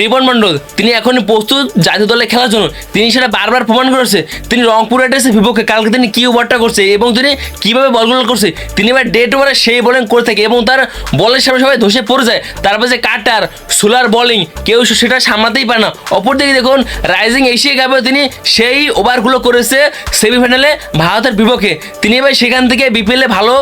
রিপন মন্ডল তিনি এখন প্রস্তুত জাতীয় দলে খেলার জন্য। তিনি সেটা বারবার প্রমাণ করেছে। তিনি রংপুর রাইডার্সের বিপক্ষে কালকে তিনি কি ওভারটা করছে এবং তিনি কীভাবে বলগুলো করছে, তিনি এবার ডেট ওভারে সেই বোলিং করে থাকে এবং তার বলের সামনে সবাই ধসে পড়ে যায়। তারপর যে কাটার, সোলার বোলিং কেউ সেটা সামলাতেই পারে না। অপরদিকে দেখুন রাইজিং এশিয়া কাপে তিনি সেই ওভারগুলো করেছে সেমিফাইনালে ভারতের বিপক্ষে। তিনি এবার সেখান থেকে বিপিএলে ভালো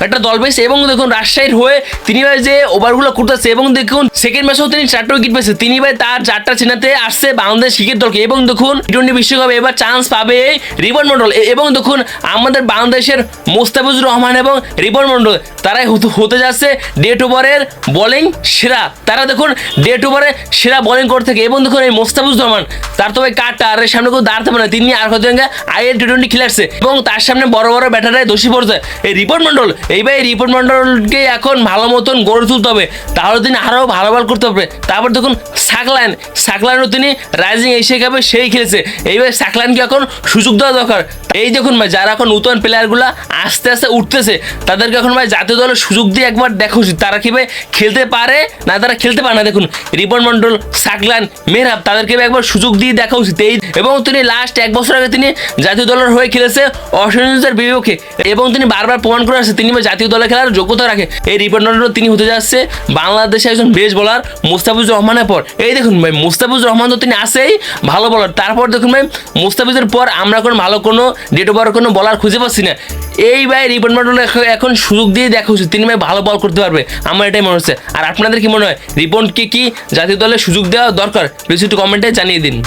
একটা দল পেয়েছে এবং দেখুন রাজশাহীর হয়ে তিনি ভাই যে ওভারগুলো করতেছে এবং দেখুন সেকেন্ড ম্যাচেও তিনি চারটা উইকেট পেয়েছে। তিনি ভাই তার চারটা চেনাতে আসছে বাংলাদেশ ক্রিকেট দলকে এবং দেখুন টি টোয়েন্টি বিশ্বকাপে এবার চান্স পাবে রিবন মন্ডল এবং দেখুন আমাদের বাংলাদেশের মোস্তাফিজুর রহমান এবং রিবন মন্ডল, তারাই হতে- যাচ্ছে ডেট ওভারের বোলিং সেরা। তারা দেখুন ডেট ওভারে সেরা বোলিং করে থাকে এবং দেখুন এই মোস্তাফিজুর রহমান, তার তো ভাই কাটটা আর সামনে কেউ দাঁড়াতে পারে না। তিনি আর কত আইএল টি টোয়েন্টি খেলাচ্ছে এবং তার সামনে বড় বড় ব্যাটারাই দোষী পড়ছে। এই রিপোর্ট মন্ডল এই রিপোর্ট মন্ডলকে এখন ভালো মতন গড়ে তুলতে হবে। তাহলে তিনি আরও ভালো বল করতে হবে তারপর দেখুন সাকলাইন সাকলাইনও তিনি রাইজিং এশিয়া কাপে সেই খেলেছে। এইবার সাকলাইনকে এখন সুযোগ দেওয়া দরকার। এই দেখুন ভাই, যারা এখন নতুন প্লেয়ারগুলো আস্তে আস্তে উঠতেছে, তাদেরকে এখন ভাই জাতীয় দলের সুযোগ দিয়ে একবার দেখা উচিত। তারা কীভাবে খেলতে পারে? না, তারা খেলতে পারে না। দেখুন, রিপন মন্ডল সাকলান, মেহরাব, তাদেরকে একবার সুযোগ দিয়ে দেখা উচিত। এই এবং তিনি লাস্ট এক বছর আগে তিনি জাতীয় দলের হয়ে খেলেছে অস্ট্রেলিয়ার বিপক্ষে। এবং তিনি বারবার প্রমাণ করে আসছে, তিনি জাতীয় দলে খেলার যোগ্যতা রাখে। এই মন্ডল তিনি হতে যাচ্ছে বাংলাদেশের একজন বেশ বলার মুস্তাফিজুর রহমানের পর। এই দেখুন ভাই, মুস্তাফিজুর রহমান তো তিনি আসেই ভালো বলার। তারপর দেখুন ভাই, মুস্তাফিজের পর আমরা কোনো ভালো কোনো ডেট ওভার কোনো বলার খুঁজে পাচ্ছি না। এই ভাই এখন- এখন সুযোগ দিয়ে দেখা উচিত। তিনি ভাই ভালো বল করতে পারবে। আমার এটাই মনে হচ্ছে। আর আপনাদের কি মনে হয়? রিপনকে কি জাতীয় দলে সুযোগ দেওয়া দরকার? বেশি একটু কমেন্টে জানিয়ে দিন।